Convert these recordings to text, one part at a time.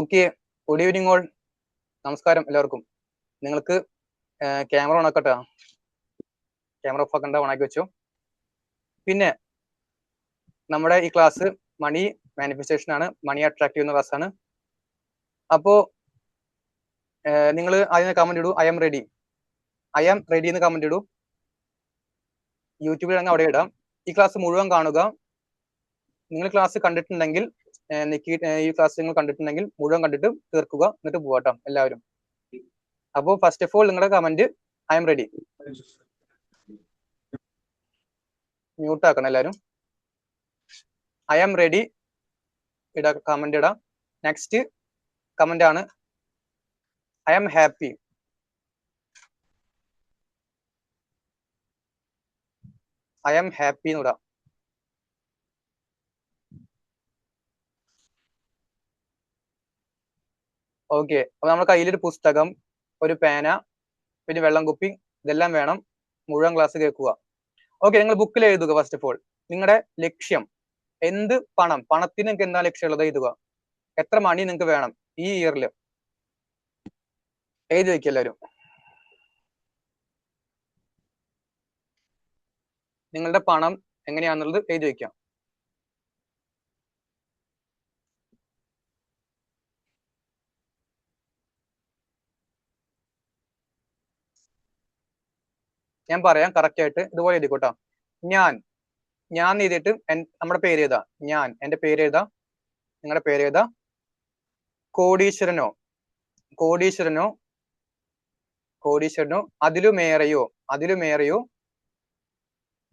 Okay good evening all നമസ്കാരം എല്ലാവർക്കും. നിങ്ങൾക്ക് ക്യാമറ ഓണാക്കട്ടെ ക്യാമറ ഓഫ് ആക്കണ്ട ഓണാക്കി വെച്ചു. പിന്നെ നമ്മുടെ ഈ ക്ലാസ് മണി മാനിഫെസ്റ്റേഷൻ ആണ്. മണി എന്ന ക്ലാസ് ആണ്. അപ്പോ നിങ്ങൾ ആദ്യം കമന്റ് ഇടൂ. I'm ready I am ready എന്ന് കമന്റ് ഇടൂ. യൂട്യൂബിൽ അവിടെ ഇടാം. ഈ ക്ലാസ് മുഴുവൻ കാണുക. നിങ്ങൾ ക്ലാസ് കണ്ടിട്ടുണ്ടെങ്കിൽ നിക്കി ഈ ക്ലാസ് നിങ്ങൾ കണ്ടിട്ടുണ്ടെങ്കിൽ മുഴുവൻ കണ്ടിട്ട് തീർക്കുക. എന്നിട്ട് പോവാട്ടോ എല്ലാവരും. അപ്പോൾ ഫസ്റ്റ് ഓഫ് ഓൾ നിങ്ങളുടെ comment I'm ready mute ആക്കണം എല്ലാവരും. ഐ ആം റെഡി ഇട കമന്റ് ഇടാം. നെക്സ്റ്റ് കമന്റ് ആണ് I am happy I am happy എന്ന് ഇടാം. ഓക്കെ അപ്പൊ നമ്മുടെ കയ്യിലൊരു പുസ്തകം ഒരു പേന പിന്നെ വെള്ളം കുപ്പി ഇതെല്ലാം വേണം മുഴുവൻ ക്ലാസ് കേൾക്കുക. ഓക്കെ നിങ്ങൾ ബുക്കിൽ എഴുതുക ഫസ്റ്റ് ഓഫ് ഓൾ നിങ്ങളുടെ ലക്ഷ്യം എന്ത് പണം പണത്തിന് നിങ്ങൾക്ക് എന്താ ലക്ഷ്യമുള്ളത് എഴുതുക. എത്ര മണി നിങ്ങൾക്ക് വേണം ഈ ഇയറിൽ എഴുതി വയ്ക്കുക എല്ലാവരും നിങ്ങളുടെ പണം എങ്ങനെയാണെന്നുള്ളത് എഴുതി വെക്കാം. ഞാൻ പറയാം കറക്റ്റ് ആയിട്ട് ഇതുപോലെ എഴുതിക്കോട്ടോ. ഞാൻ ഞാൻ എഴുതിയിട്ട് നമ്മുടെ പേര് എഴുതാ. ഞാൻ എന്റെ പേര് എഴുതാ. നിങ്ങളുടെ പേര് എഴുതാ. കോടീശ്വരനോ കോടീശ്വരനോ കോടീശ്വരനോ അതിലുമേറെയോ അതിലുമേറെയോ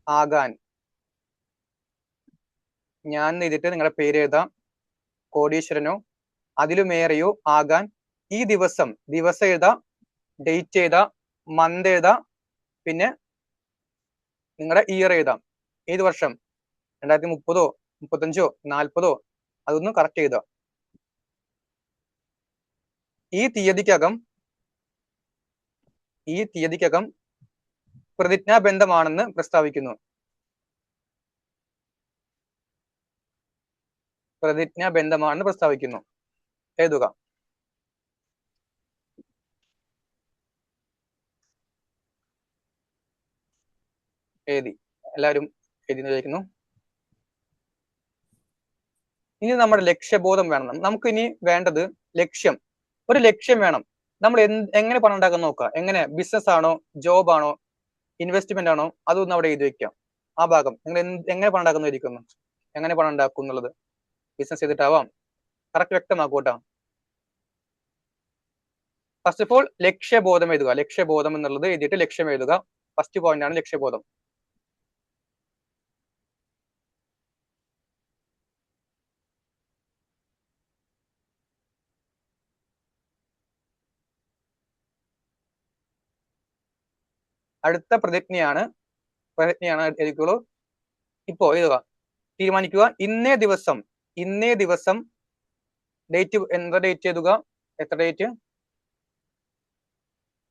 ആകാൻ ഞാൻ എഴുതിയിട്ട് നിങ്ങളുടെ പേര് എഴുതാം. കോടീശ്വരനോ അതിലുമേറെയോ ആകാൻ ഈ ദിവസം ദിവസം എഴുതാ ഡേറ്റ് എഴുതാ മന്ത് എഴുതാ പിന്നെ നിങ്ങളുടെ ഇയർ എഴുതാം. ഏത് വർഷം? രണ്ടായിരത്തി മുപ്പതോ മുപ്പത്തഞ്ചോ നാൽപ്പതോ അതൊന്ന് കറക്റ്റ് എഴുതാം ഈ തീയതിക്കകം ഈ തീയതിക്കകം പ്രതിജ്ഞാബന്ധമാണെന്ന് പ്രസ്താവിക്കുന്നു. പ്രതിജ്ഞാബന്ധമാണെന്ന് പ്രസ്താവിക്കുന്നു. എഴുതുക. എഴുതി. എല്ലാവരും എഴുതി വിചാരിക്കുന്നു ഇനി നമ്മുടെ ലക്ഷ്യബോധം വേണം. നമുക്ക് ഇനി വേണ്ടത് ലക്ഷ്യം. ഒരു ലക്ഷ്യം വേണം. നമ്മൾ എന്ത് എങ്ങനെ പണം ഉണ്ടാക്കാൻ നോക്കുക? എങ്ങനെ ബിസിനസ് ആണോ ജോബ് ആണോ ഇൻവെസ്റ്റ്മെന്റ് ആണോ അതൊന്നും അവിടെ എഴുതി വെക്കാം. ആ ഭാഗം. നിങ്ങൾ എങ്ങനെ പണം ഉണ്ടാക്കുന്ന ഇരിക്കുന്നു എങ്ങനെ പണം ഉണ്ടാക്കും എന്നുള്ളത് ബിസിനസ് ചെയ്തിട്ടാവാം. കറക്റ്റ് വ്യക്തമാക്കൂട്ടാ ഫസ്റ്റ് ഓഫ് ഓൾ ലക്ഷ്യബോധം എഴുതുക. ലക്ഷ്യബോധം എന്നുള്ളത് എഴുതിയിട്ട് ലക്ഷ്യം എഴുതുക. ഫസ്റ്റ് പോയിന്റ് ആണ് ലക്ഷ്യബോധം. അടുത്ത പ്രതിജ്ഞയാണ് പ്രതിജ്ഞയാണ് എഴുതിക്കോളൂ. ഇപ്പോ എഴുതുക. തീരുമാനിക്കുക. ഇന്നേ ദിവസം ഇന്നേ ദിവസം ഡേറ്റ് എന്താ ഡേറ്റ് എഴുതുക? എത്ര ഡേറ്റ്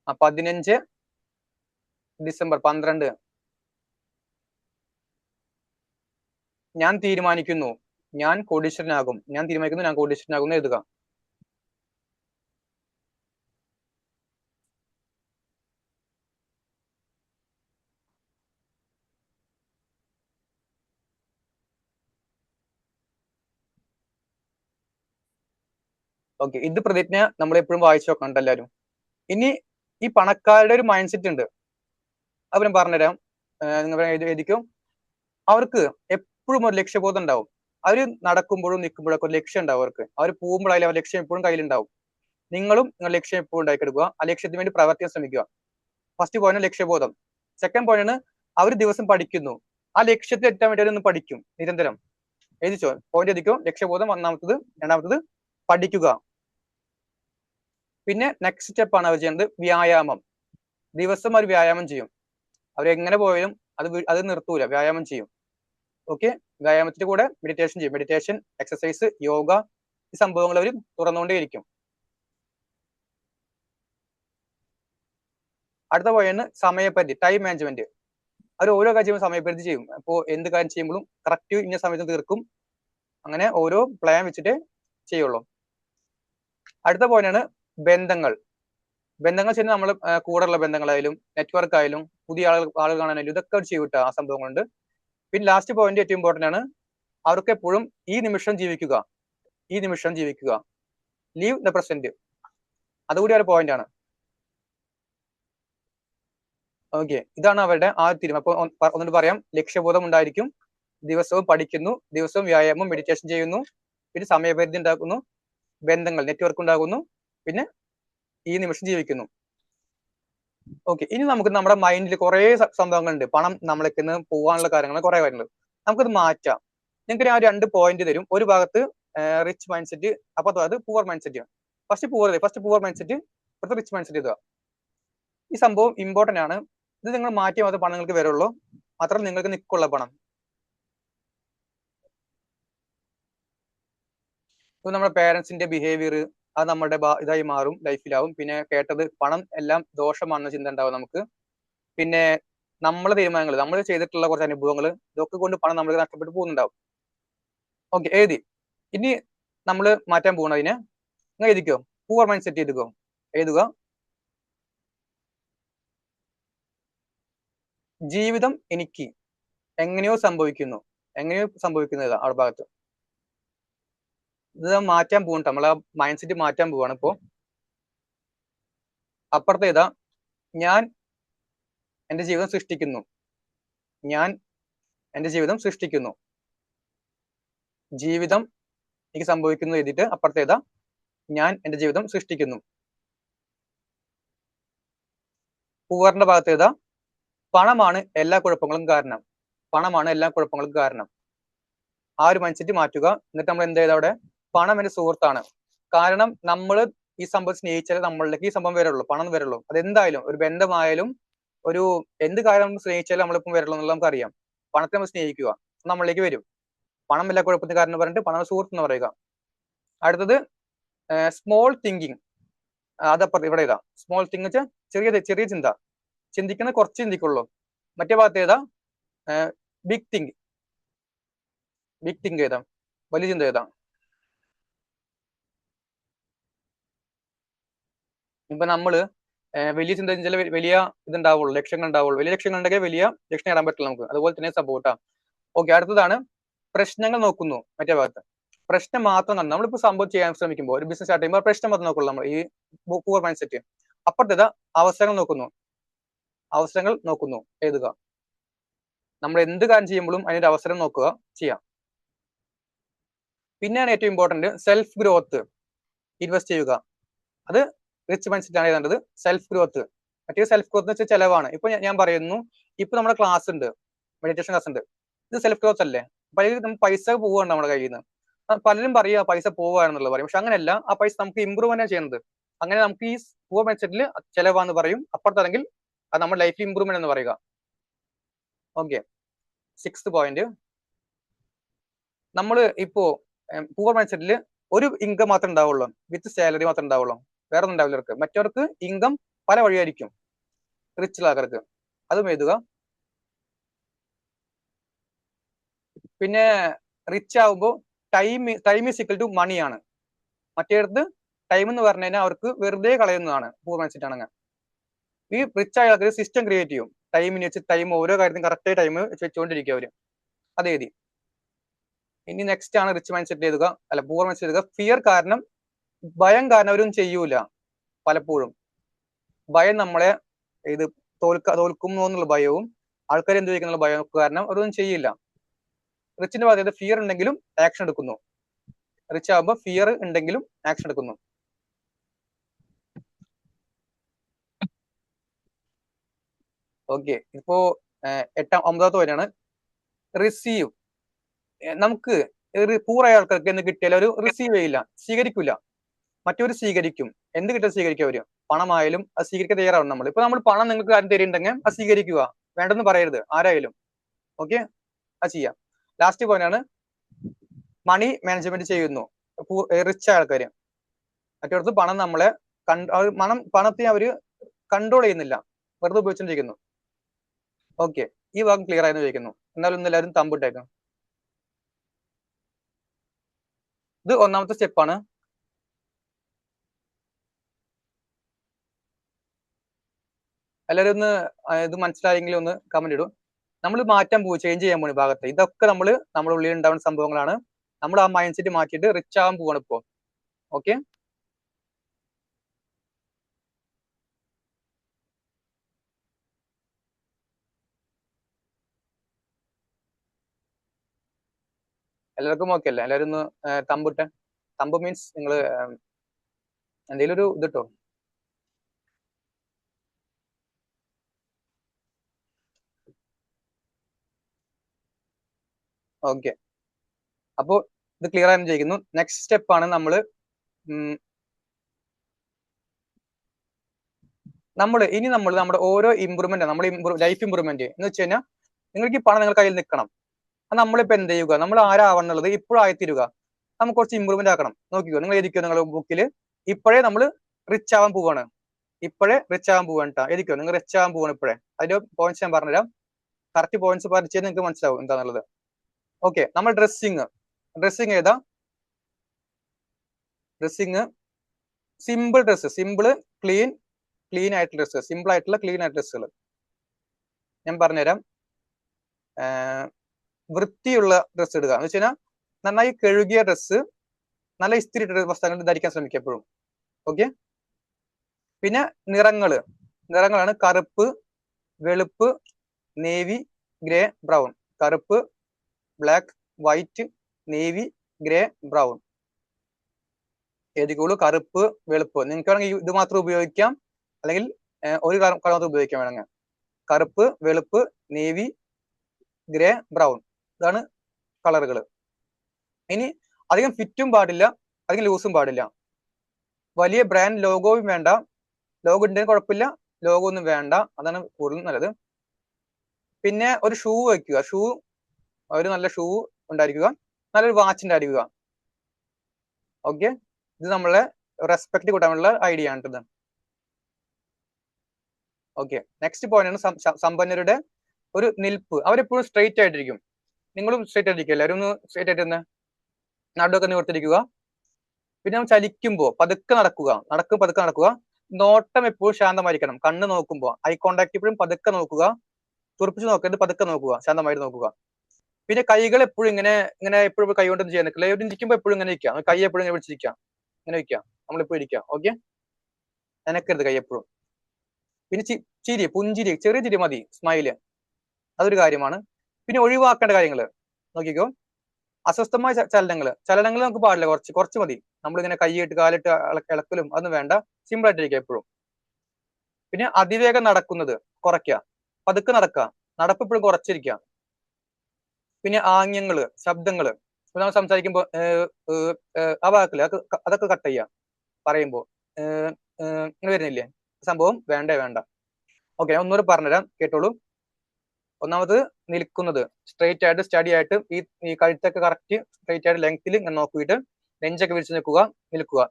ആ പതിനഞ്ച് ഡിസംബർ പന്ത്രണ്ട്. ഞാൻ തീരുമാനിക്കുന്നു. ഞാൻ കോടീശ്വരനാകും. ഞാൻ തീരുമാനിക്കുന്നു ഞാൻ കോടീശ്വരനാകും എഴുതുക. ഓക്കെ ഇത് പ്രതിജ്ഞ നമ്മൾ എപ്പോഴും വായിച്ചു നോക്കണ്ട എല്ലാവരും. ഇനി ഈ പണക്കാരുടെ ഒരു മൈൻഡ് സെറ്റ് ഉണ്ട്. അവരും പറഞ്ഞുതരാം. എഴുതിക്കും. അവർക്ക് എപ്പോഴും ഒരു ലക്ഷ്യബോധം ഉണ്ടാവും. അവർ നടക്കുമ്പോഴും നിൽക്കുമ്പോഴൊക്കെ ഒരു ലക്ഷ്യം ഉണ്ടാവും അവർക്ക്. അവർ പോകുമ്പോഴായാലും അവർ ലക്ഷ്യം എപ്പോഴും കയ്യിലുണ്ടാവും. നിങ്ങളും നിങ്ങളുടെ ലക്ഷ്യം എപ്പോഴും ഉണ്ടാക്കിയെടുക്കുക ആ ലക്ഷ്യത്തിന് വേണ്ടി പ്രവർത്തിക്കാൻ ശ്രമിക്കുക. ഫസ്റ്റ് പോയിന്റ് ലക്ഷ്യബോധം. സെക്കൻഡ് പോയിന്റ് അവർ ദിവസം പഠിക്കുന്നു. ആ ലക്ഷ്യത്തിൽ എത്താൻ വേണ്ടി അവരൊന്ന് പഠിക്കും. നിരന്തരം. എഴുതിച്ചോ? പോയിന്റ് എഴുതിക്കോ? ലക്ഷ്യബോധം ഒന്നാമത്തത് രണ്ടാമത്തത് പഠിക്കുക. പിന്നെ നെക്സ്റ്റ് സ്റ്റെപ്പ് ആണ് അവർ ചെയ്യുന്നത് വ്യായാമം. ദിവസം അവർ വ്യായാമം ചെയ്യും. അവർ എങ്ങനെ പോയാലും അത് അത് നിർത്തൂല വ്യായാമം ചെയ്യും. ഓക്കെ വ്യായാമത്തിന്റെ കൂടെ മെഡിറ്റേഷൻ ചെയ്യും. മെഡിറ്റേഷൻ എക്സസൈസ് യോഗ ഈ സംഭവങ്ങൾ അവർ തുറന്നുകൊണ്ടേയിരിക്കും. അടുത്ത പോയാണ് സമയപരിധി ടൈം മാനേജ്മെന്റ് അവർ ഓരോ കാര്യം സമയപരിധി ചെയ്യും. അപ്പോൾ എന്ത് കാര്യം ചെയ്യുമ്പോഴും കറക്റ്റ് ഇന്ന സമയത്ത് തീർക്കും. അങ്ങനെ ഓരോ പ്ലാൻ വെച്ചിട്ട് ചെയ്യുള്ളൂ. അടുത്ത പോയിന്റാണ് ബന്ധങ്ങൾ. ബന്ധങ്ങൾ ചെയ്യുന്ന നമ്മൾ കൂടെയുള്ള ബന്ധങ്ങളായാലും നെറ്റ്വർക്ക് ആയാലും പുതിയ ആളുകൾ ആളുകൾ കാണാനായാലും ഇതൊക്കെ ചെയ്യും കേട്ടോ ആ സംഭവങ്ങളുണ്ട്. പിന്നെ ലാസ്റ്റ് പോയിന്റ് ഏറ്റവും ഇമ്പോർട്ടന്റ് ആണ് അവർക്ക് എപ്പോഴും ഈ നിമിഷം ജീവിക്കുക. ഈ നിമിഷം ജീവിക്കുക. ലീവ് ദ പ്രസന്റ് അതുകൂടി ഒരു പോയിന്റ് ആണ്. ഓക്കെ ഇതാണ് അവരുടെ ആ തീരുമാനം. അപ്പൊ ഒന്നുകൂടി പറയാം. ലക്ഷ്യബോധം ഉണ്ടായിരിക്കും. ദിവസവും പഠിക്കുന്നു ദിവസവും വ്യായാമം മെഡിറ്റേഷൻ ചെയ്യുന്നു. പിന്നെ സമയപരിധി ഉണ്ടാക്കുന്നു. ബന്ധങ്ങൾ നെറ്റ്വർക്ക് ഉണ്ടാകുന്നു. പിന്നെ ഈ നിമിഷം ജീവിക്കുന്നു. ഓക്കെ ഇനി നമുക്ക് നമ്മുടെ മൈൻഡിൽ കുറെ സംഭവങ്ങളുണ്ട്. പണം നമ്മളേക്ക് പോകാനുള്ള കാര്യങ്ങൾ കുറെ കാര്യങ്ങളുണ്ട് നമുക്കത് മാറ്റാം. നിങ്ങൾക്ക് ഞാൻ രണ്ട് പോയിന്റ് തരും. ഒരു ഭാഗത്ത് റിച്ച് മൈൻഡ് സെറ്റ് അപ്പൊ അത് poor mind set first poor first poor mind set അടുത്ത റിച്ച് മൈൻഡ് സെറ്റ് ഇതാ. ഈ സംഭവം ഇമ്പോർട്ടന്റ് ആണ്. ഇത് നിങ്ങൾ മാറ്റിയാൽ മാത്രമേ പണം നിങ്ങൾക്ക് വരുള്ളൂ. മാത്രമല്ല നിങ്ങൾക്ക് നിൽക്കുള്ള പണം. ഇപ്പൊ നമ്മുടെ പേരൻസിന്റെ ബിഹേവിയർ അത് നമ്മുടെ ഇതായി മാറും ലൈഫിലാവും. പിന്നെ കേട്ടത് പണം എല്ലാം ദോഷമാണെന്ന ചിന്ത ഉണ്ടാവും നമുക്ക്. പിന്നെ നമ്മളെ തീരുമാനങ്ങൾ നമ്മൾ ചെയ്തിട്ടുള്ള കുറച്ച് അനുഭവങ്ങൾ ഇതൊക്കെ കൊണ്ട് പണം നമ്മൾ നഷ്ടപ്പെട്ടു പോകുന്നുണ്ടാവും. ഓക്കെ എഴുതി. ഇനി നമ്മൾ മാറ്റാൻ പോകുന്നതിന് നിങ്ങൾ എഴുതിക്കോ. പൂവർ മൈൻഡ് സെറ്റ് ചെയ്തുക്കോ. എഴുതുക. ജീവിതം എനിക്ക് എങ്ങനെയോ സംഭവിക്കുന്നു. എങ്ങനെയോ സംഭവിക്കുന്നത് അവിടെ ഭാഗത്ത്. ഇത് മാറ്റാൻ പോകണ്ട നമ്മൾ മൈൻഡ് സെറ്റ് മാറ്റാൻ പോവാണ് ഇപ്പോ. അപ്പുറത്തെ ഇതാ ഞാൻ എന്റെ ജീവിതം സൃഷ്ടിക്കുന്നു. ഞാൻ എന്റെ ജീവിതം സൃഷ്ടിക്കുന്നു. ജീവിതം എനിക്ക് സംഭവിക്കുന്നു എഴുതിയിട്ട് അപ്പുറത്തെ ഇതാ ഞാൻ എന്റെ ജീവിതം സൃഷ്ടിക്കുന്നു. പൂവറിന്റെ ഭാഗത്ത് പണമാണ് എല്ലാ കുഴപ്പങ്ങളും കാരണം. പണമാണ് എല്ലാ കുഴപ്പങ്ങളും കാരണം. ആ ഒരു മൈൻഡ് സെറ്റ് മാറ്റുക. എന്നിട്ട് നമ്മൾ എന്ത് ചെയ്ത അവിടെ? പണം എന്റെ സുഹൃത്താണ്. കാരണം നമ്മൾ ഈ സംഭവം സ്നേഹിച്ചാൽ നമ്മളിലേക്ക് ഈ സംഭവം വരുള്ളൂ പണം വരുള്ളൂ അതെന്തായാലും ഒരു ബന്ധമായാലും ഒരു എന്ത് കാര്യം നമ്മൾ സ്നേഹിച്ചാലും നമ്മളിപ്പം വരുള്ളൂ എന്നുള്ളത് നമുക്കറിയാം. പണത്തെ നമ്മൾ സ്നേഹിക്കുക നമ്മളിലേക്ക് വരും. പണം എല്ലാ കുഴപ്പത്തിന് കാരണം പറഞ്ഞിട്ട് പണം സുഹൃത്ത് എന്ന് പറയുക. അടുത്തത് സ്മോൾ തിങ്കിങ് അതപ്പുറത്ത് ഇവിടെ ഇതാ. സ്മോൾ തിങ് വെച്ചാൽ ചെറിയ ചെറിയ ചിന്ത. ചിന്തിക്കുന്ന കുറച്ച് ചിന്തിക്കുള്ളൂ. മറ്റേ ഭാഗത്ത് ഏതാ? ബിഗ് തിങ്ക് ബിഗ് തിങ്ക് ഏതാ? വലിയ ചിന്ത ഏതാ? ഇപ്പൊ നമ്മൾ വലിയ ചിന്ത ചില വലിയ ഇതുണ്ടാവുള്ളൂ ലക്ഷ്യങ്ങൾ ഉണ്ടാവുള്ളൂ വലിയ ലക്ഷ്യങ്ങൾ ഉണ്ടെങ്കിൽ വലിയ ലക്ഷ്യം നേടാൻ പറ്റില്ല നമുക്ക്. അതുപോലെ തന്നെ സപ്പോർട്ടാ ഓക്കെ അടുത്തതാണ്. പ്രശ്നങ്ങൾ നോക്കുന്നു മറ്റേ ഭാഗത്ത്. പ്രശ്നം മാത്രം കണ്ടു നമ്മളിപ്പോ സംഭവം ചെയ്യാൻ ശ്രമിക്കുമ്പോൾ ഒരു ബിസിനസ് സ്റ്റാർട്ട് ചെയ്യുമ്പോൾ പ്രശ്നം മാത്രം നോക്കുള്ളൂ നമ്മൾ ഈ പൂവർ മൈൻഡ് സെറ്റ് അപ്പുറത്തേത് അവസരങ്ങൾ നോക്കുന്നു. അവസരങ്ങൾ നോക്കുന്നു. എഴുതുക. നമ്മൾ എന്ത് കാര്യം ചെയ്യുമ്പോഴും അതിനൊരു അവസരം നോക്കുക ചെയ്യാം. പിന്നെയാണ് ഏറ്റവും ഇമ്പോർട്ടന്റ് സെൽഫ് ഗ്രോത്ത് ഇൻവെസ്റ്റ് ചെയ്യുക. അത് റിച്ച് മൈൻഡ് സെറ്റ് ആണ് എഴുതേണ്ടത് സെൽഫ് ഗ്രോത്ത് മറ്റേ സെൽഫ് ഗ്രോത്ത് എന്ന് വെച്ചാൽ ചെലവാണ്. ഇപ്പൊ ഞാൻ പറയുന്നു ഇപ്പൊ നമ്മുടെ ക്ലാസ് ഉണ്ട്. മെഡിറ്റേഷൻ ക്ലാസ് ഉണ്ട്. ഇത് സെൽഫ് ഗ്രോത്ത് അല്ലേ പലരും നമുക്ക് പൈസ പോവുകയാണ് നമ്മുടെ കയ്യിൽ നിന്ന് പലരും പറയുക പൈസ പോവുകയാണെന്നുള്ളത് പറയും. പക്ഷെ അങ്ങനെയല്ല. ആ പൈസ നമുക്ക് ഇമ്പ്രൂവ് തന്നെ ചെയ്യുന്നത്. അങ്ങനെ നമുക്ക് ഈ പൂവർ മെച്ചറ്റിൽ ചിലവാന്ന് പറയും. അപ്പുറത്താണെങ്കിൽ അത് നമ്മുടെ ലൈഫ് ഇമ്പ്രൂവ്മെന്റ് എന്ന് പറയുക. ഓക്കെ. സിക്സ് പോയിന്റ് നമ്മൾ ഇപ്പോ പൂവർ മെച്ചറ്റിൽ ഒരു ഇൻകം മാത്രമേ ഉണ്ടാവുള്ളൂ. വിത്ത് സാലറി മാത്രമേ ഉണ്ടാവുള്ളൂ. വേറെ ഒന്നും ഉണ്ടാവില്ല അവർക്ക് മറ്റവർക്ക് ഇൻകം പല വഴിയായിരിക്കും. റിച്ച് ആൾക്കാർക്ക് അതും എഴുതുക. പിന്നെ റിച്ച് ആവുമ്പോൾ time time is equal to മണിയാണ് മറ്റേടത്ത് ടൈം എന്ന് പറഞ്ഞു കഴിഞ്ഞാൽ അവർക്ക് വെറുതെ കളയുന്നതാണ്. പൂർ മൈൻഡ് സെറ്റ് ആണെങ്കിൽ ഈ റിച്ച് ആയ ആൾക്കാർ സിസ്റ്റം ക്രിയേറ്റ് ചെയ്യും. ടൈമിന് വെച്ച് ടൈം ഓരോ കാര്യത്തിനും കറക്റ്റ് ടൈം വെച്ചുകൊണ്ടിരിക്കും അവർ അതെഴുതി ഇനി നെക്സ്റ്റ് ആണ് റിച്ച് മൈൻഡ് സെറ്റ് ചെയ്തുക അല്ല പൂർ മൈൻഡ് സെറ്റ് എഴുതുക. ഫിയർ കാരണം ഭയം കാരണം അവരൊന്നും ചെയ്യൂല പലപ്പോഴും. ഭയം നമ്മളെ ഇത് തോൽക്ക തോൽക്കും എന്നുള്ള ഭയവും ആൾക്കാർ എന്ത് ചോദിക്കുന്നുള്ള ഭയം കാരണം അവരൊന്നും ചെയ്യില്ല. റിച്ചിന്റെ ഭാഗത്ത് ഫിയർ ഉണ്ടെങ്കിലും ആക്ഷൻ എടുക്കുന്നു. റിച്ച് ആകുമ്പോൾ ഫിയർ ഉണ്ടെങ്കിലും ആക്ഷൻ എടുക്കുന്നു. ഓക്കെ ഇപ്പോ എട്ടാം ഒമ്പതാമത്തെ വരെയാണ്. റിസീവ് നമുക്ക് പൂറായ ആൾക്കാർക്ക് എന്ത് കിട്ടിയാലും അവർ റിസീവ് ചെയ്യില്ല സ്വീകരിക്കില്ല മറ്റൊരു സ്വീകരിക്കും. എന്ത് കിട്ടും സ്വീകരിക്കുക അവർ? പണമായാലും അത് സ്വീകരിക്കാൻ തയ്യാറാവും നമ്മൾ ഇപ്പൊ നമ്മൾ പണം നിങ്ങൾക്ക് കാര്യം തരുന്നുണ്ടെങ്കിൽ അത് സ്വീകരിക്കുക. വേണ്ടെന്ന് പറയരുത്. ആരായാലും. ഓക്കെ? അത് ചെയ്യാം. ലാസ്റ്റ് പോയിന്റ് ആണ്. മണി മാനേജ്മെന്റ് ചെയ്യുന്നു. റിച്ച് ആൾക്കാർ മറ്റൊരിടത്ത് പണം നമ്മളെ മണം പണത്തെ അവർ കൺട്രോൾ ചെയ്യുന്നില്ല. വെറുതെ ഉപയോഗിച്ചോണ്ടിരിക്കുന്നു. ഓക്കെ. ഈ ഭാഗം ക്ലിയർ ആയെന്ന് ചോദിക്കുന്നു. എന്നാലും ഒന്ന് എല്ലാവരും തമ്പിട്ടേക്കാം ഇത് ഒന്നാമത്തെ സ്റ്റെപ്പാണ് എല്ലാവരും ഒന്ന് ഇത് മനസ്സിലായെങ്കിൽ ഒന്ന് കമന്റ് ഇടും. നമ്മൾ മാറ്റാൻ പോകും ചേഞ്ച് ചെയ്യാൻ പോകുന്ന ഭാഗത്ത്. ഇതൊക്കെ നമ്മൾ നമ്മുടെ ഉള്ളിൽ ഉണ്ടാവുന്ന സംഭവങ്ങളാണ്. നമ്മൾ ആ മൈൻഡ് സെറ്റ് മാറ്റിയിട്ട് റിച്ച് ആവാൻ പോവാണ് ഇപ്പോൾ ഓക്കെ എല്ലാവർക്കും ഓക്കെ അല്ലേ? എല്ലാവരും ഒന്ന് തമ്പിട്ടെ തമ്പ് മീൻസ് നിങ്ങൾ എന്തെങ്കിലും ഒരു ഇത് ഓക്കെ. അപ്പോൾ ഇത് ക്ലിയർ ആയെന്ന് ചോദിക്കുന്നു നെക്സ്റ്റ് സ്റ്റെപ്പ് ആണ് നമ്മൾ നമ്മൾ ഇനി നമ്മൾ നമ്മുടെ ഓരോ ഇമ്പ്രൂവ്മെന്റ് നമ്മുടെ ലൈഫ് ഇമ്പ്രൂവ്മെന്റ് എന്ന് വെച്ച് കഴിഞ്ഞാൽ നിങ്ങൾക്ക് ഈ പണം നിങ്ങളുടെ കയ്യിൽ നിൽക്കണം. അത് നമ്മളിപ്പോ എന്ത് ചെയ്യുക? നമ്മൾ ആരാവണമെന്നുള്ളത് ഇപ്പോഴായിത്തീരുക നമുക്ക് കുറച്ച് ഇമ്പ്രൂവ്മെന്റ് ആക്കണം. നോക്കിക്കോ നിങ്ങൾ എഴുതിക്കോ നിങ്ങളുടെ ബുക്കിൽ ഇപ്പോഴേ നമ്മൾ റിച്ച് ആവാൻ പോവാണ്. ഇപ്പോഴേ റിച്ച് ആവാൻ പോവാണ് കേട്ടോ എഴുതിക്കോ നിങ്ങൾ റിച്ച് ആവാൻ പോവാണ് ഇപ്പോഴേ. അതിന്റെ പോയിന്റ്സ് ഞാൻ പറഞ്ഞുതരാം. കറക്റ്റ് പോയിന്റ്സ് പഠിച്ചാൽ നിങ്ങൾക്ക് മനസ്സിലാവും എന്താന്നുള്ളത്. ഓക്കെ നമ്മൾ ഡ്രസ്സിങ് ഡ്രസ്സിങ് ഏതാ? Dressing simple dress simple clean clean ആയിട്ടുള്ള ഡ്രസ്സ് സിമ്പിൾ ആയിട്ടുള്ള ക്ലീൻ ആയിട്ടുള്ള ഡ്രസ്സുകൾ ഞാൻ പറഞ്ഞുതരാം. വൃത്തിയുള്ള ഡ്രസ്സ് ഇടുക. എന്ന് വെച്ച് കഴിഞ്ഞാൽ നന്നായി കഴുകിയ ഡ്രസ്സ് നല്ല ഇസ്തിരി വസ്ത്രങ്ങൾ ധരിക്കാൻ ശ്രമിക്കുക എപ്പോഴും. ഓക്കെ പിന്നെ നിറങ്ങൾ നിറങ്ങളാണ് കറുപ്പ് വെളുപ്പ് നേവി ഗ്രേ ബ്രൗൺ. കറുപ്പ് black white navy grey brown ഏതൊക്കെയുള്ളൂ? കറുപ്പ് വെളുപ്പ്. നിങ്ങൾക്ക് വേണമെങ്കിൽ ഇത് മാത്രം ഉപയോഗിക്കാം. അല്ലെങ്കിൽ ഒരു കളർ മാത്രം ഉപയോഗിക്കാം വേണമെങ്കിൽ. കറുപ്പ് വെളുപ്പ് നേവി ഗ്രേ ബ്രൗൺ ഇതാണ് കളറുകൾ ഇനി അധികം ഫിറ്റും പാടില്ല. അധികം ലൂസും പാടില്ല. വലിയ ബ്രാൻഡ് ലോഗോയും വേണ്ട. ലോഗോ ഉണ്ടെങ്കിൽ കുഴപ്പമില്ല. ലോഗോ ഒന്നും വേണ്ട. അതാണ് കൂടുതൽ നല്ലത്. പിന്നെ ഒരു ഷൂ വയ്ക്കുക. ഷൂ ഒരു നല്ല ഷൂ ഉണ്ടായിരിക്കുക. നല്ലൊരു വാച്ച് ഉണ്ടായിരിക്കുക. ഓക്കെ ഇത് നമ്മളെ റെസ്പെക്ട് കൂട്ടാനുള്ള ഐഡിയ ആണ് ഇത്. ഓക്കെ നെക്സ്റ്റ് പോയിന്റ് ആണ് സമ്പന്നരുടെ ഒരു നിൽപ്പ്. അവരെപ്പോഴും സ്ട്രെയിറ്റ് ആയിട്ടിരിക്കും. നിങ്ങളും സ്ട്രെയിറ്റ് ആയിട്ടിരിക്കുക എല്ലാവരും ഒന്ന് സ്ട്രെയിറ്റ് ആയിട്ട് തന്നെ നടുവൊക്കെ നിവർത്തിരിക്കുക. പിന്നെ നമ്മൾ ചലിക്കുമ്പോൾ പതുക്കെ നടക്കുക. നടക്കും പതുക്കെ നടക്കുക. നോട്ടം എപ്പോഴും ശാന്തമായിരിക്കണം. കണ്ണ് നോക്കുമ്പോൾ ഐ കോണ്ടാക്ട് എപ്പോഴും പതുക്കെ നോക്കുക. തുറപ്പിച്ച് നോക്കരുത് പതുക്കെ നോക്കുക. ശാന്തമായിട്ട് നോക്കുക. പിന്നെ കൈകൾ എപ്പോഴും ഇങ്ങനെ ഇങ്ങനെ എപ്പോഴും കൈ കൊണ്ടൊന്നും ചെയ്യാൻ നിൽക്കില്ല. എവിടെ ഇരിക്കുമ്പോൾ എപ്പോഴും ഇങ്ങനെ ഇരിക്കാം കൈ എപ്പോഴും ഇങ്ങനെ പിടിച്ചിരിക്കാം ഇങ്ങനെ വെക്കുക നമ്മളിപ്പോ ഇരിക്കാം ഓക്കെ നനക്കരുത് കൈ എപ്പോഴും. പിന്നെ ചിരി പുഞ്ചിരി ചെറിയ ചിരി മതി. സ്മൈൽ അതൊരു കാര്യമാണ്. പിന്നെ ഒഴിവാക്കേണ്ട കാര്യങ്ങൾ. നോക്കിക്കോ. അസ്വസ്ഥമായ ചലനങ്ങൾ. ചലനങ്ങൾ നമുക്ക് പാടില്ല. കുറച്ച് കുറച്ച് മതി. നമ്മളിങ്ങനെ കൈയിട്ട് കാലിട്ട് ഇള- ഇളക്കലും അതൊന്നും വേണ്ട. സിമ്പിൾ ആയിട്ടിരിക്കുക എപ്പോഴും. പിന്നെ അതിവേഗം നടക്കുന്നത്. കുറയ്ക്കുക. പതുക്കെ നടക്കുക. നടപ്പ് എപ്പോഴും കുറച്ചിരിക്കുക. പിന്നെ ആംഗ്യങ്ങൾ ശബ്ദങ്ങൾ. ഇപ്പൊ നമ്മൾ സംസാരിക്കുമ്പോൾ ആ വാക്കിൽ അതൊക്കെ കട്ട് ചെയ്യാം. പറയുമ്പോ ഇങ്ങനെ വരുന്നില്ലേ? സംഭവം വേണ്ടേ വേണ്ട. ഓക്കെ ഒന്നുകൂടെ പറഞ്ഞുതരാം. കേട്ടോളൂ. ഒന്നാമത് നിൽക്കുന്നത്. സ്ട്രെയിറ്റ് ആയിട്ട് സ്റ്റഡി ആയിട്ട് ഈ ഈ കഴുത്തൊക്കെ കറക്റ്റ് സ്ട്രെയിറ്റ് ആയിട്ട് ലെങ്ത്തിൽ ഇങ്ങനെ നോക്കിയിട്ട് നെഞ്ചൊക്കെ വിരിച്ച് നിൽക്കുക നിൽക്കുക.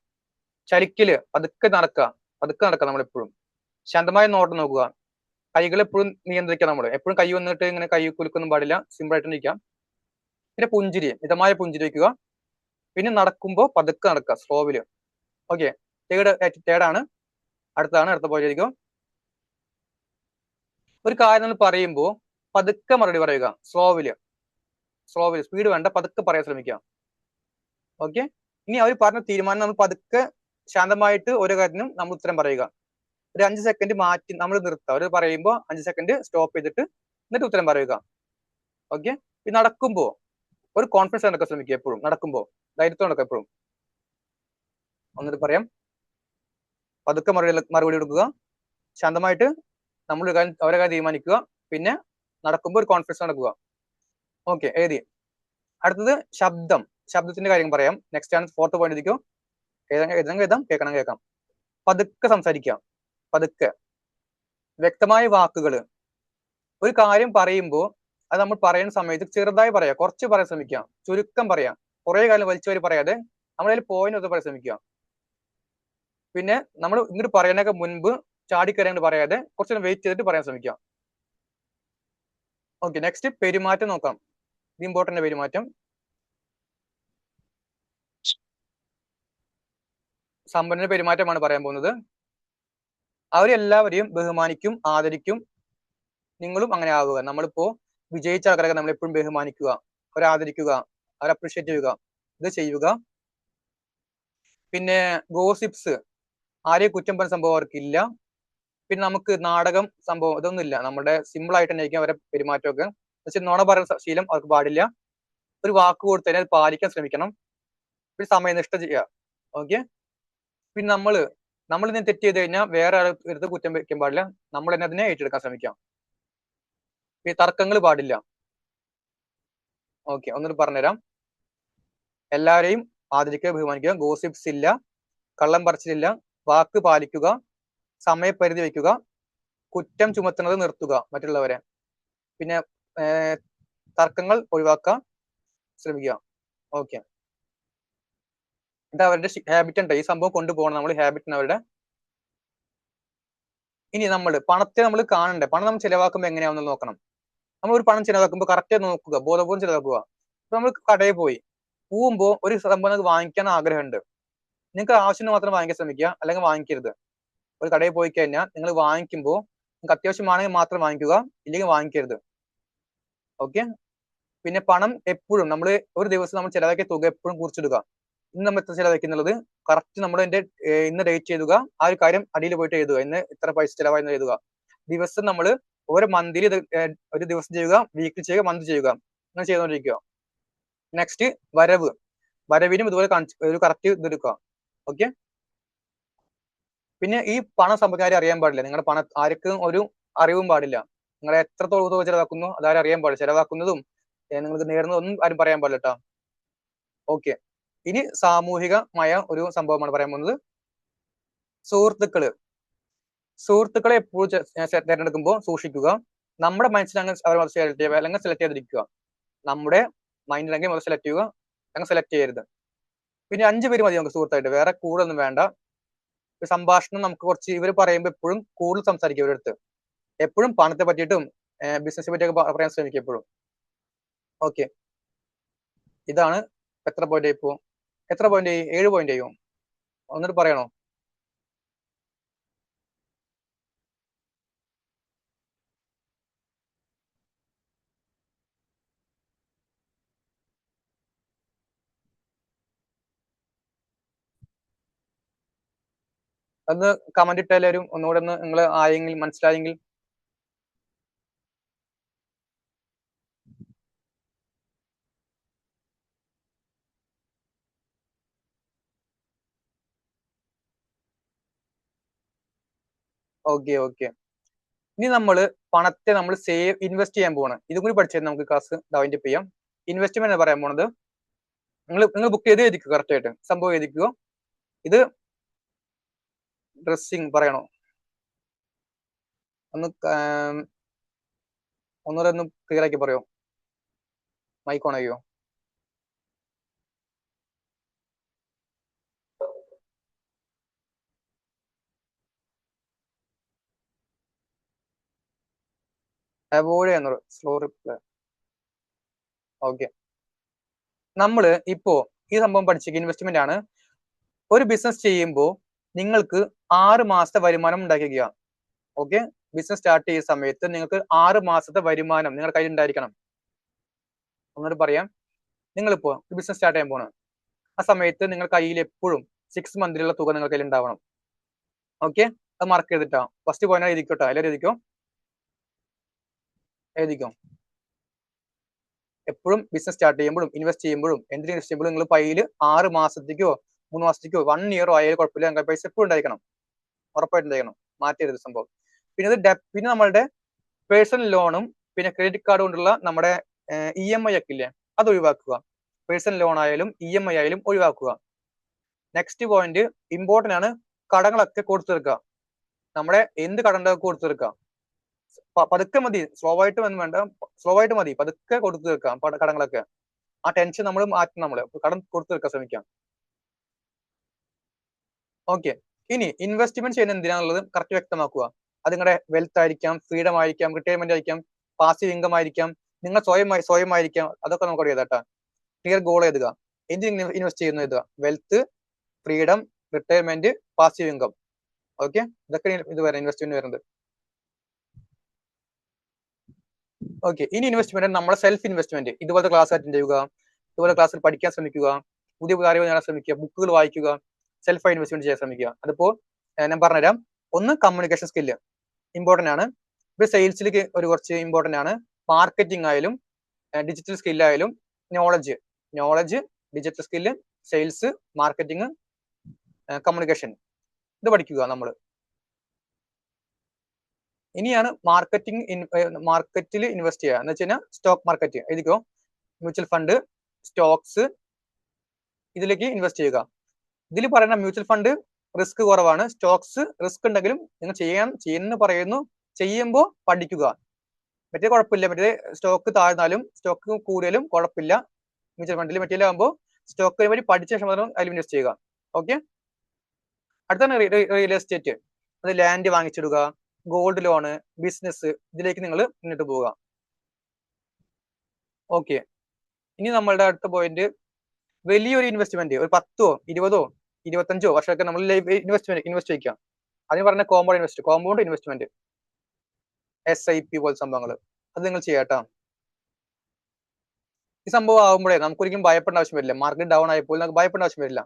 ചലിക്കൽ പതുക്കെ നടക്കുക. പതുക്കെ നടക്കുക നമ്മളെപ്പോഴും. ശാന്തമായ നോട്ടം നോക്കുക. കൈകൾ എപ്പോഴും നിയന്ത്രിക്കുക നമ്മൾ എപ്പോഴും കൈ വന്നിട്ട് ഇങ്ങനെ കൈ കുലുക്കൊന്നും പാടില്ല. സിമ്പിൾ ആയിട്ട് ഇരിക്കാം. പിന്നെ പുഞ്ചിരി മിതമായ പുഞ്ചിരി വയ്ക്കുക പിന്നെ നടക്കുമ്പോൾ പതുക്കെ നടക്കുക സ്ലോവിൽ ഓക്കെ തേർഡ് തേർഡാണ് അടുത്താണ് അടുത്ത പോലെ ഇരിക്കും ഒരു കാര്യം നമ്മൾ പറയുമ്പോൾ പതുക്കെ മറുപടി പറയുക സ്ലോവിൽ സ്ലോവിൽ സ്പീഡ് വേണ്ട പതുക്കെ പറയാൻ ശ്രമിക്കുക. ഓക്കെ ഇനി അവർ പറഞ്ഞ തീരുമാനം നമ്മൾ പതുക്കെ ശാന്തമായിട്ട് ഓരോ കാര്യത്തിനും നമ്മൾ ഉത്തരം പറയുക. ഒരു അഞ്ച് സെക്കൻഡ് മാറ്റി നമ്മൾ നിർത്തുക അവർ പറയുമ്പോൾ അഞ്ച് സെക്കൻഡ് സ്റ്റോപ്പ് ചെയ്തിട്ട് എന്നിട്ട് ഉത്തരം പറയുക. ഓക്കെ ഈ നടക്കുമ്പോൾ ഒരു കോൺഫിഡൻസ് നടക്കാൻ ശ്രമിക്കുക എപ്പോഴും. നടക്കുമ്പോൾ ധൈര്യത്തോടെ നടക്കുക എപ്പോഴും. ഒന്നിട്ട് പറയാം. പതുക്കെ മറുപടി മറുപടി കൊടുക്കുക ശാന്തമായിട്ട് നമ്മൾ അവരെ കാര്യം തീരുമാനിക്കുക. പിന്നെ നടക്കുമ്പോൾ ഒരു കോൺഫിഡൻസ് നടക്കുക. ഓക്കെ എഴുതി. അടുത്തത് ശബ്ദം. ശബ്ദത്തിന്റെ കാര്യം പറയാം. നെക്സ്റ്റ് ആണ് ഫോർത്ത് പോയിന്റ് ഇരിക്കും. എഴുതാൻ എഴുതാം കേൾക്കണം കേൾക്കാം. പതുക്കെ സംസാരിക്കാം. പതുക്കെ. വ്യക്തമായ വാക്കുകൾ ഒരു കാര്യം പറയുമ്പോൾ അത് നമ്മൾ പറയുന്ന സമയത്ത് ചെറുതായി പറയാം. കുറച്ച് പറയാൻ ശ്രമിക്കാം. ചുരുക്കം പറയാം. കുറെ കാലം വലിച്ചു വരി പറയാതെ നമ്മളതിൽ പോയിന്റ് ഒന്ന് പറയാൻ ശ്രമിക്കുക പിന്നെ നമ്മൾ ഇങ്ങോട്ട് പറയാനൊക്കെ മുൻപ് ചാടിക്കരയാണ്ട് പറയാതെ കുറച്ച് വെയിറ്റ് ചെയ്തിട്ട് പറയാൻ ശ്രമിക്കാം. ഓക്കെ നെക്സ്റ്റ് പെരുമാറ്റം നോക്കാം. ഇമ്പോർട്ടന്റ് പെരുമാറ്റം. സമ്പന്ന പെരുമാറ്റമാണ് പറയാൻ പോകുന്നത്. അവരെല്ലാവരെയും ബഹുമാനിക്കും ആദരിക്കും. നിങ്ങളും അങ്ങനെ ആവുക. നമ്മളിപ്പോ വിജയിച്ച ആൾക്കാരൊക്കെ നമ്മൾ എപ്പോഴും ബഹുമാനിക്കുക അവരെ ആദരിക്കുക അവരെ അപ്രീഷിയേറ്റ് ചെയ്യുക ഇത് ചെയ്യുക. പിന്നെ ഗോസിപ്സ് ആരെയും കുറ്റം പറയുന്ന സംഭവം അവർക്കില്ല. പിന്നെ നമുക്ക് നാടകം സംഭവം ഇതൊന്നുമില്ല. നമ്മുടെ സിമ്പിൾ ആയിട്ട് തന്നെ ആയിരിക്കും അവരെ പെരുമാറ്റമൊക്കെ. പക്ഷെ നുണ പറയുന്ന ശീലം അവർക്ക് പാടില്ല. ഒരു വാക്ക് കൊടുത്തതിനെ പാലിക്കാൻ ശ്രമിക്കണം. പിന്നെ സമയനിഷ്ഠ ചെയ്യുക. ഓക്കെ പിന്നെ നമ്മൾ നമ്മൾ ഇതിനെ തെറ്റ് ചെയ്ത് കഴിഞ്ഞാൽ വേറെ ആൾ കുറ്റം വയ്ക്കാൻ പാടില്ല. നമ്മൾ തന്നെ അതിനെ ഏറ്റെടുക്കാൻ ശ്രമിക്കാം. ഈ തർക്കങ്ങൾ പാടില്ല. ഓക്കെ ഒന്നുകൂടി പറഞ്ഞുതരാം. എല്ലാവരെയും ആദരിക്കുക ബഹുമാനിക്കുക. ഗോസിപ്സ് ഇല്ല കള്ളം പറച്ചിലില്ല. വാക്ക് പാലിക്കുക സമയപരിധി വയ്ക്കുക കുറ്റം ചുമത്തുന്നത് നിർത്തുക മറ്റുള്ളവരെ. പിന്നെ തർക്കങ്ങൾ ഒഴിവാക്കാൻ ശ്രമിക്കുക. ഓക്കെ. ഇത് അവരുടെ ഹാബിറ്റ് ഉണ്ട്. ഈ സംഭവം കൊണ്ടുപോകണം. നമ്മൾ ഹാബിറ്റ് അവരുടെ ഇനി നമ്മൾ പണത്തെ നമ്മൾ കാണണ്ടേ? പണം നമ്മൾ ചിലവാക്കുമ്പോൾ എങ്ങനെയാണെന്ന് നോക്കണം. നമ്മൾ ഒരു പണം ചിലവാക്കുമ്പോൾ കറക്റ്റ് നോക്കുക. ബോധപൂർവം ചിലവാക്കുക. ഇപ്പൊ നമ്മൾ കടയിൽ പോയി. പോകുമ്പോൾ ഒരു സംഭവം നിങ്ങൾക്ക് വാങ്ങിക്കാൻ ആഗ്രഹമുണ്ട്. നിങ്ങൾക്ക് ആവശ്യത്തിന് മാത്രം വാങ്ങിക്കാൻ ശ്രമിക്കുക. അല്ലെങ്കിൽ വാങ്ങിക്കരുത്. ഒരു കടയിൽ പോയി കഴിഞ്ഞാൽ നിങ്ങൾ വാങ്ങിക്കുമ്പോൾ നിങ്ങൾക്ക് അത്യാവശ്യമാണെങ്കിൽ മാത്രം വാങ്ങിക്കുക. ഇല്ലെങ്കിൽ വാങ്ങിക്കരുത്. ഓക്കെ പിന്നെ പണം എപ്പോഴും നമ്മൾ ഒരു ദിവസം നമ്മൾ ചിലവാക്കിയ തുക എപ്പോഴും കുറിച്ചിടുക. ഇന്ന് നമ്മൾ എത്ര ചിലവഴിക്കുന്നുള്ളത്? കറക്റ്റ് നമ്മൾ എന്റെ ഇന്ന് ഡേറ്റ് എഴുതുക. ആ ഒരു കാര്യം അടിയിൽ പോയിട്ട് എഴുതുക. ഇന്ന് ഇത്ര പൈസ ചിലവായി എഴുതുക. ദിവസം നമ്മൾ ഓരോ മന്തിൽ ഒരു ദിവസം ചെയ്യുക വീക്കിൽ ചെയ്യുക മന്ത് ചെയ്യുക. അങ്ങനെ ചെയ്തുകൊണ്ടിരിക്കുക നെക്സ്റ്റ് വരവ്. വരവിനും ഇതുപോലെ ഒരു കറക്റ്റ് ഇതെടുക്കുക ഓക്കെ പിന്നെ ഈ പണം സമ്പദ്കാരെ അറിയാൻ പാടില്ല. നിങ്ങളുടെ പണം ആർക്കും ഒരു അറിവും പാടില്ല. നിങ്ങൾ എത്രത്തോളം തുക ചെലവാക്കുന്നു അതാരും അറിയാൻ പാടില്ല. ചിലവാക്കുന്നതും നിങ്ങൾക്ക് നേടുന്നതൊന്നും ആരും പറയാൻ പാടില്ല കേട്ടോ ഓക്കെ ഇനി സാമൂഹികമായ ഒരു സംഭവമാണ് പറയാൻ പോകുന്നത്. സുഹൃത്തുക്കൾ. സുഹൃത്തുക്കളെ എപ്പോഴും തിരഞ്ഞെടുക്കുമ്പോൾ സൂക്ഷിക്കുക. നമ്മുടെ മനസ്സിൽ അങ്ങനെ അവർ സെലക്ട് ചെയ്യുക അല്ലെങ്കിൽ സെലക്ട് ചെയ്തിരിക്കുക നമ്മുടെ മൈൻഡിലെങ്കിൽ മുതൽ സെലക്ട് ചെയ്യുക അങ്ങനെ സെലക്ട് ചെയ്യരുത്. പിന്നെ അഞ്ചു പേര് മതി നമുക്ക് സുഹൃത്തായിട്ട്. വേറെ കൂടുതലൊന്നും വേണ്ട. സംഭാഷണം നമുക്ക് കുറച്ച് ഇവർ പറയുമ്പോൾ എപ്പോഴും കൂടുതൽ സംസാരിക്കുക ഇവരടുത്ത് എപ്പോഴും പണത്തെ പറ്റിയിട്ടും ബിസിനസിനെ പറ്റിയൊക്കെ പറയാൻ ശ്രമിക്കും എപ്പോഴും. ഓക്കെ ഇതാണ് എത്ര പോയിന്റ് ഇപ്പോ? എത്ര പോയിന്റ് ഏഴ് പോയിന്റ് ചെയ്യും ഒന്നിട്ട് പറയണോ? ഒന്ന് കമന്റ് ഇട്ടാലും ഒന്നുകൂടെ ഒന്ന് നിങ്ങൾ ആയെങ്കിൽ മനസ്സിലായെങ്കിൽ ഓക്കെ ഓക്കെ ഇനി നമ്മൾ പണത്തെ നമ്മൾ സേവ് ഇൻവെസ്റ്റ് ചെയ്യാൻ പോവാണ്. ഇതും കൂടി പഠിച്ചാൽ നമുക്ക് ക്ലാസ് ഡൗന്റെ ചെയ്യാം. ഇൻവെസ്റ്റ്മെന്റ് പറയാൻ പോണത് നിങ്ങൾ നിങ്ങൾ ബുക്ക് ചെയ്ത് എഴുതിക്കുക കറക്റ്റ് ആയിട്ട്? സംഭവം എഴുതിക്കുക ഇത് ഡ്രസ്സിങ് പറയണോ? ഒന്ന് ഒന്നുകൂടെ ഒന്ന് ക്ലിയർ ആക്കി പറയോ? മൈക്ക് ഓൺ അവോയ്ഡ് ചെയ്യുന്നത് സ്ലോ റിപ്ലൈ ഓക്കെ നമ്മൾ ഇപ്പോ ഈ സംഭവം പഠിച്ച ഇൻവെസ്റ്റ്മെന്റ് ആണ്. ഒരു ബിസിനസ് ചെയ്യുമ്പോൾ നിങ്ങൾക്ക് ആറ് മാസത്തെ വരുമാനം ഉണ്ടാക്കിക്കുക. ഓക്കെ ബിസിനസ് സ്റ്റാർട്ട് ചെയ്യുന്ന സമയത്ത് നിങ്ങൾക്ക് ആറ് മാസത്തെ വരുമാനം നിങ്ങളുടെ കയ്യിൽ ഉണ്ടായിരിക്കണം. ഒന്നുകൂടി പറയാം. നിങ്ങളിപ്പോ ബിസിനസ് സ്റ്റാർട്ട് ചെയ്യാൻ പോകണം ആ സമയത്ത് നിങ്ങൾ കയ്യിൽ എപ്പോഴും സിക്സ് മന്തിലുള്ള തുക നിങ്ങളുടെ കയ്യിൽ ഉണ്ടാവണം. ഓക്കെ അത് മാർക്ക് ചെയ്തിട്ടാ. ഫസ്റ്റ് പോയിന്റ് എഴുതിക്കോട്ടോ. എല്ലാവരും എഴുതിക്കോ? എഴുതിക്കോ. എപ്പോഴും ബിസിനസ് സ്റ്റാർട്ട് ചെയ്യുമ്പോഴും ഇൻവെസ്റ്റ് ചെയ്യുമ്പോഴും എന്തിനും ഇൻവെസ്റ്റ് ചെയ്യുമ്പോഴും നിങ്ങൾ കയ്യിൽ ആറ് മാസത്തേക്കോ മൂന്ന് മാസത്തേക്കോ വൺ ഇയറോ ആയാലും കുഴപ്പമില്ല. നിങ്ങൾ പൈസ എപ്പോഴും ഉണ്ടായിരിക്കണം. ഉറപ്പായിട്ടും ഉണ്ടായിരിക്കണം. മാറ്റരുത് സംഭവം. പിന്നെ അത് ഡെപ് പിന്നെ നമ്മളുടെ പേഴ്സണൽ ലോണും പിന്നെ ക്രെഡിറ്റ് കാർഡ് കൊണ്ടുള്ള നമ്മുടെ ഇ എം ഐ ഒക്കെ ഇല്ലേ അത് ഒഴിവാക്കുക. പേഴ്സണൽ ലോൺ ആയാലും ഇ എം ഐ ആയാലും ഒഴിവാക്കുക. നെക്സ്റ്റ് പോയിന്റ് ഇമ്പോർട്ടന്റ് ആണ് കടങ്ങളൊക്കെ കൊടുത്തു തീർക്കുക നമ്മുടെ എന്ത് കടണ്ടൊക്കെ കൊടുത്തു തീർക്കുക പതുക്കെ മതി. സ്ലോ ആയിട്ട് വേണ്ട. സ്ലോ ആയിട്ട് മതി. പതുക്കെ കൊടുത്തു തീർക്കാം കടങ്ങളൊക്കെ. ആ ടെൻഷൻ നമ്മൾ മാറ്റും നമ്മൾ കടം കൊടുത്തു തീർക്കാൻ ശ്രമിക്കാം. ഓക്കെ ഇനി ഇൻവെസ്റ്റ്മെന്റ് ചെയ്യുന്ന എന്തിനാണുള്ളത് കറക്റ്റ് വ്യക്തമാക്കുക. അത് നിങ്ങളുടെ വെൽത്ത് ആയിരിക്കാം ഫ്രീഡം ആയിരിക്കാം റിട്ടയർമെന്റ് ആയിരിക്കാം പാസീവ് ഇൻകം ആയിരിക്കാം നിങ്ങൾ സ്വയം സ്വയം ആയിരിക്കാം അതൊക്കെ നമുക്ക് അറിയാം കേട്ടോ. ക്ലിയർ ഗോൾ എഴുതുക. എന്തിന് ഇൻവെസ്റ്റ് ചെയ്യുന്നു എഴുതുക? Wealth freedom retirement passive income okay ഇതൊക്കെ ഇത് വരെ ഇൻവെസ്റ്റ്മെന്റ് വരുന്നത്. ഓക്കെ ഇനി ഇൻവെസ്റ്റ്മെന്റ് നമ്മുടെ സെൽഫ് ഇൻവെസ്റ്റ്മെന്റ് ഇതുപോലത്തെ ക്ലാസ് അറ്റൻഡ് ചെയ്യുക? ഇതുപോലെ ക്ലാസ്സിൽ പഠിക്കാൻ ശ്രമിക്കുക. പുതിയ കാര്യങ്ങൾ അറിവ് നേടാൻ ശ്രമിക്കുക. ബുക്കുകൾ വായിക്കുക. സെൽഫ് ഇൻവെസ്റ്റ്മെന്റ് ചെയ്യാൻ ശ്രമിക്കുക. അതിപ്പോ ഞാൻ പറഞ്ഞുതരാം. ഒന്ന് കമ്മ്യൂണിക്കേഷൻ സ്കില്ല് ഇമ്പോർട്ടന്റ് ആണ്. ഇപ്പൊ സെയിൽസിലേക്ക് ഒരു കുറച്ച് ഇമ്പോർട്ടന്റ് ആണ്. മാർക്കറ്റിംഗ് ആയാലും digital സ്കില്ലായാലും knowledge knowledge digital skill sales marketing communication ഇത് പഠിക്കുക നമ്മൾ ഇനിയാണ് മാർക്കറ്റിംഗ് മാർക്കറ്റിൽ ഇൻവെസ്റ്റ് ചെയ്യുക. എന്ന് വെച്ച് കഴിഞ്ഞാൽ സ്റ്റോക്ക് മാർക്കറ്റ് എഴുതിക്കോ? മ്യൂച്വൽ ഫണ്ട് സ്റ്റോക്സ് ഇതിലേക്ക് ഇൻവെസ്റ്റ് ചെയ്യുക. ഇതിൽ പറയുന്ന മ്യൂച്വൽ ഫണ്ട് റിസ്ക് കുറവാണ്. സ്റ്റോക്സ് റിസ്ക് ഉണ്ടെങ്കിലും നിങ്ങൾ ചെയ്യാൻ ചെയ്യുന്നു പറയുന്നു. ചെയ്യുമ്പോൾ പഠിക്കുക. മറ്റേ കുഴപ്പമില്ല. മറ്റേ സ്റ്റോക്ക് താഴ്ന്നാലും സ്റ്റോക്ക് കൂടിയാലും കുഴപ്പമില്ല. മ്യൂച്വൽ ഫണ്ടിൽ മെറ്റീരിയലാകുമ്പോൾ സ്റ്റോക്ക് വഴി പഠിച്ച ശേഷം മാത്രം അതിൽ ഇൻവെസ്റ്റ് ചെയ്യുക. ഓക്കെ അടുത്താണ് റിയൽ എസ്റ്റേറ്റ് അത് ലാൻഡ് വാങ്ങിച്ചിടുക. ഗോൾഡ് ലോണ് ബിസിനസ് ഇതിലേക്ക് നിങ്ങൾ മുന്നിട്ട് പോവുക. ഓക്കെ ഇനി നമ്മളുടെ അടുത്ത പോയിന്റ് വലിയൊരു ഇൻവെസ്റ്റ്മെന്റ് ഒരു പത്തോ ഇരുപതോ ഇരുപത്തഞ്ചോ വർഷമൊക്കെ നമ്മൾ ഇൻവെസ്റ്റ്മെന്റ് ഇൻവെസ്റ്റ് ചെയ്യിക്കാം അതിന് പറഞ്ഞ compound invest compound investment S I P പോലെ സംഭവങ്ങൾ അത് നിങ്ങൾ ചെയ്യാട്ടോ ഈ സംഭവം ആകുമ്പോഴേ നമുക്ക് ഒരിക്കലും ഭയപ്പെടേണ്ട ആവശ്യം വരില്ല. മാർക്കറ്റ് ഡൗൺ ആയപ്പോൾ നമുക്ക് ഭയപ്പെടേണ്ട ആവശ്യം വരില്ല.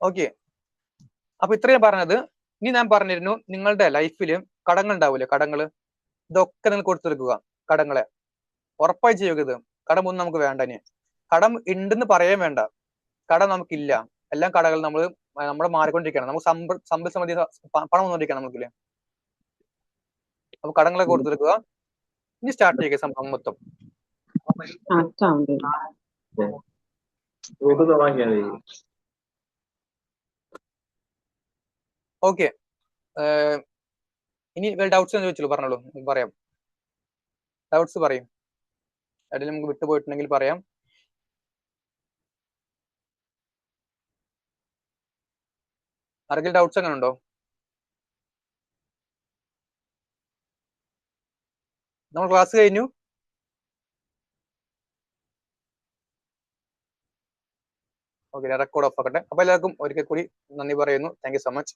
ഓക്കെ അപ്പൊ ഇത്രയും പറഞ്ഞത്. ഇനി ഞാൻ പറഞ്ഞിരുന്നു നിങ്ങളുടെ ലൈഫിൽ കടങ്ങൾ ഉണ്ടാവില്ലേ കടങ്ങൾ ഇതൊക്കെ നിങ്ങൾ കൊടുത്തെടുക്കുക. കടങ്ങളെ. ഉറപ്പായി ചെയ്യുക ഇത്. കടം ഒന്നും നമുക്ക് വേണ്ട ഇനി. കടം ഉണ്ടെന്ന് പറയാൻ വേണ്ട. കടം നമുക്കില്ല. എല്ലാം കടകൾ നമ്മൾ നമ്മൾ മാറിക്കൊണ്ടിരിക്കണം നമുക്ക് സമ്പ സമ്പൽ സമൃദ്ധി പണം വന്നുകൊണ്ടിരിക്കണം നമുക്കില്ലേ അപ്പൊ കടങ്ങളെ കൊടുത്തെടുക്കുക. ഇനി സ്റ്റാർട്ട് ചെയ്യുക സംഭവം മൊത്തം. ഓക്കെ ഇനി ഡൗട്ട്സ് എന്ന് ചോദിച്ചല്ലോ പറഞ്ഞോളൂ പറയാം. ഡൗട്ട്സ് പറയും. അതിൽ നമുക്ക് വിട്ടുപോയിട്ടുണ്ടെങ്കിൽ പറയാം. ആർക്കെങ്കിലും ഡൗട്ട്സ് അങ്ങനെ ഉണ്ടോ? നമ്മൾ ക്ലാസ് കഴിഞ്ഞു. ഓക്കെ റെക്കോർഡ് ഓഫ് ആക്കട്ടെ. അപ്പൊ എല്ലാവർക്കും ഒരിക്കൽ കൂടി നന്ദി പറയുന്നു. Thank so much